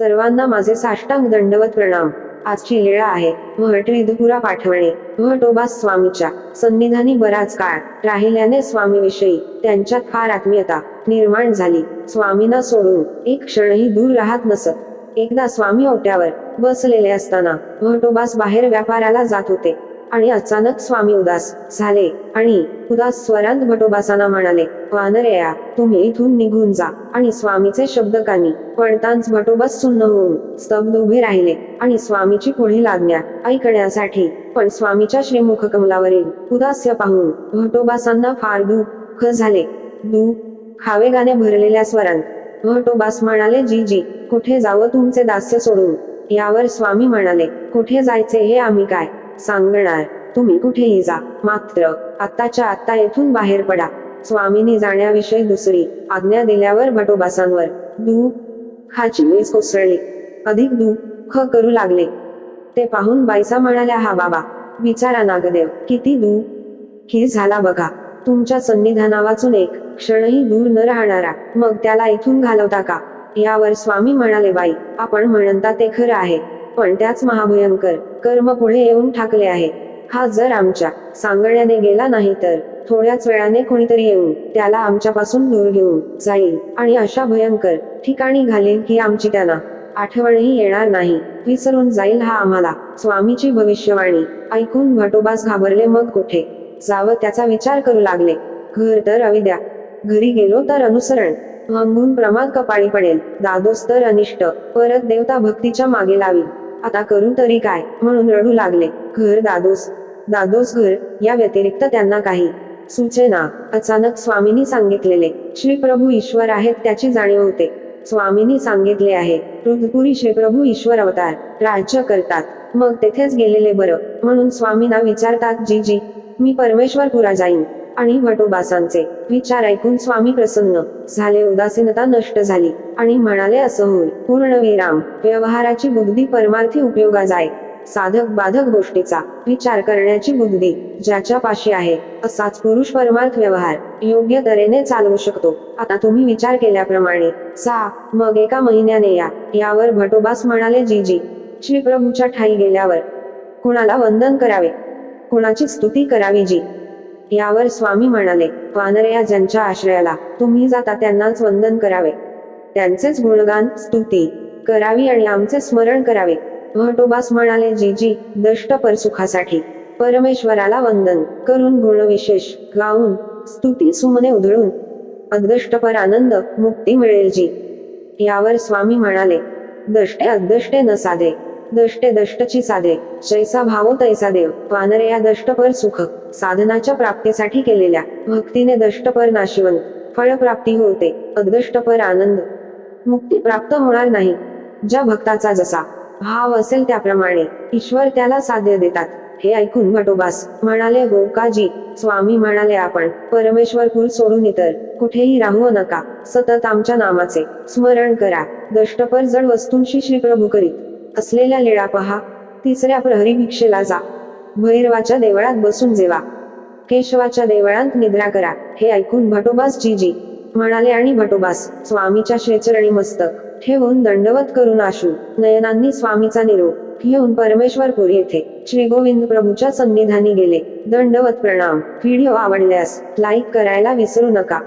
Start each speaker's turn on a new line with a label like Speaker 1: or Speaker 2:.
Speaker 1: सर्वांना माझे साष्टांग दंडवत प्रणाम. आजची लीळा आहे. व्हटविधपुरा पाठवणे. भटोबास स्वामीच्या सन्निधानी बराच काळ राहिल्याने स्वामीविषयी त्यांच्यात फार आत्मीयता निर्माण झाली. स्वामींना सोडून एक क्षणही दूर राहत नसत. एकदा स्वामी ओट्यावर बसलेले असताना भटोबास बाहेर व्यापाराला जात होते. आणि अचानक स्वामी उदास झाले आणि उदास स्वरांत भटोबासांना म्हणाले वानरया तुम्ही इथून निघून जा. आणि स्वामीचे शब्द कानी पडताच भटोबास सुन्न होऊन स्तब्ध उभे राहिले आणि स्वामीची पुढील आज्ञा ऐकण्यासाठी पण स्वामीच्या श्रीमुख कमलावरील उदास्य पाहून भटोबासांना फार दुःख झाले. दुःख? खावेगाने भरलेल्या स्वरांत. भटोबास म्हणाले जी जी कुठे जावं तुमचे दास्य सोडून? यावर स्वामी म्हणाले कुठे जायचे हे आम्ही काय सांगणार तुम्ही कुठेही जा. मात्र आत्ताच्या आत्ता येथून बाहेर पडा. स्वामींनी जाण्याविषयी दुसरी आज्ञा दिल्यावर भटोबासांवर दुःखाची वीज कोसळली. अधिक दुःख करू लागले. ते पाहून बाईसा म्हणाल्या हा बाबा विचारा नागदेव किती दुःखी झाला बघा. तुमच्या सन्निधाना वाचून एक क्षणही दूर न राहणारा मग त्याला इथून घालवता का? यावर स्वामी म्हणाले बाई आपण म्हणता ते खरं आहे. पण त्याच महाभयंकर कर्म पुढे येऊन ठाकले आहे हा जर आमच्या सांगण्याने गेला नाही तर थोड्याच वेळाने कोणीतरी येऊन त्याला आमच्यापासून दूर घेऊन जाईल आणि अशा भयंकर ठिकाणी घालेल की आमची त्यांना आठवणही येणार नाही. विसरून जाईल हा आम्हाला स्वामीची भविष्यवाणी. ऐकून भटोबास घाबरले. मग कुठे जावं त्याचा विचार करू लागले. घर तर अविद्या. घरी गेलो तर अनुसरण. हंगून प्रमाद कपाळी पडेल. दादोस तर अनिष्ट. परत देवता भक्तीच्या मागे लावी. आता करू तरी काय? म्हणून रडू लागले. घर दादोस. दादोस घर या व्यतिरिक्त त्यांना काही सूचना अचानक स्वामींनी सांगितलेले श्री प्रभू ईश्वर आहेत त्याची जाणीव होते. स्वामींनी सांगितले आहे रुद्रपुरी श्रीप्रभू ईश्वर अवतार राज्य करतात. मग तेथेच गेलेले बरं. म्हणून स्वामींना विचारतात जी जी मी परमेश्वरपुरा जाईन. आणि भटोबासांचे विचार ऐकून स्वामी प्रसन्न झाले उदासीनता नष्ट झाली. आणि म्हणाले असं होईल. पूर्ण विराम. व्यवहाराची बुद्धी परमार्थी उपयोगा जाय साधक बाधक गोष्टीचा विचार करण्याची बुद्धी ज्याच्या पाशी आहे. असाच पुरुष परमार्थ व्यवहार योग्य तऱ्हेने चालवू शकतो. आता तुम्ही विचार केल्याप्रमाणे सा मग एका महिन्याने या. यावर भटोबास म्हणाले जी जी श्री प्रभूच्या ठाई गेल्यावर कुणाला वंदन करावे? कुणाची स्तुती करावी जी? यावर स्वामी म्हणाले वानरया ज्यांच्या आश्रयाला तुम्ही जाता त्यांनाच वंदन करावे. त्यांचेच गुणगान स्तुती करावी आणि आमचे स्मरण करावे. भटोबास म्हणाले जी जी दष्टपर सुखासाठी परमेश्वराला वंदन करून गुणविशेष गाऊन स्तुती सुमने उधळून अदृष्टपर आनंद मुक्ती मिळेल जी. यावर स्वामी म्हणाले दष्टे अदष्टे न साधे. दष्टे दष्टची साधे. जैसा भावो तैसा देव. वानरे या दष्टपर सुख. साधनाच्या प्राप्तीसाठी केलेल्या. भक्तीने दष्टपर नाशिवंत. फळप्राप्ती होते. अदृष्टपर आनंद. मुक्ती प्राप्त होणार नाही. ज्या भक्ताचा जसा भाव असेल त्याप्रमाणे ईश्वर त्याला साध्य देतात. हे ऐकून भटोबास म्हणाले हो काजी. स्वामी म्हणाले आपण परमेश्वर कुल सोडून इतर कुठेही राहू नका. सतत आमच्या नामाचे स्मरण करा. दष्टपर जड वस्तूंशी श्री प्रभू करीत असलेल्या लेळा पहा. तिसऱ्या प्रहरी भिक्षेला जा. भैरवाच्या देवळात बसून जेवा. केशवाच्या देवळात निद्रा करा. हे ऐकून भटोबास जी जी म्हणाले आणि भटोबास स्वामीच्या शेचरणी मस्तक. ठेवून दंडवत करून आशू. नयनांनी स्वामीचा निरोप घेऊन परमेश्वरपूर येथे श्री गोविंद प्रभूच्या सन्निधानी गेले. दंडवत प्रणाम. व्हिडिओ आवडल्यास लाईक करायला विसरू नका.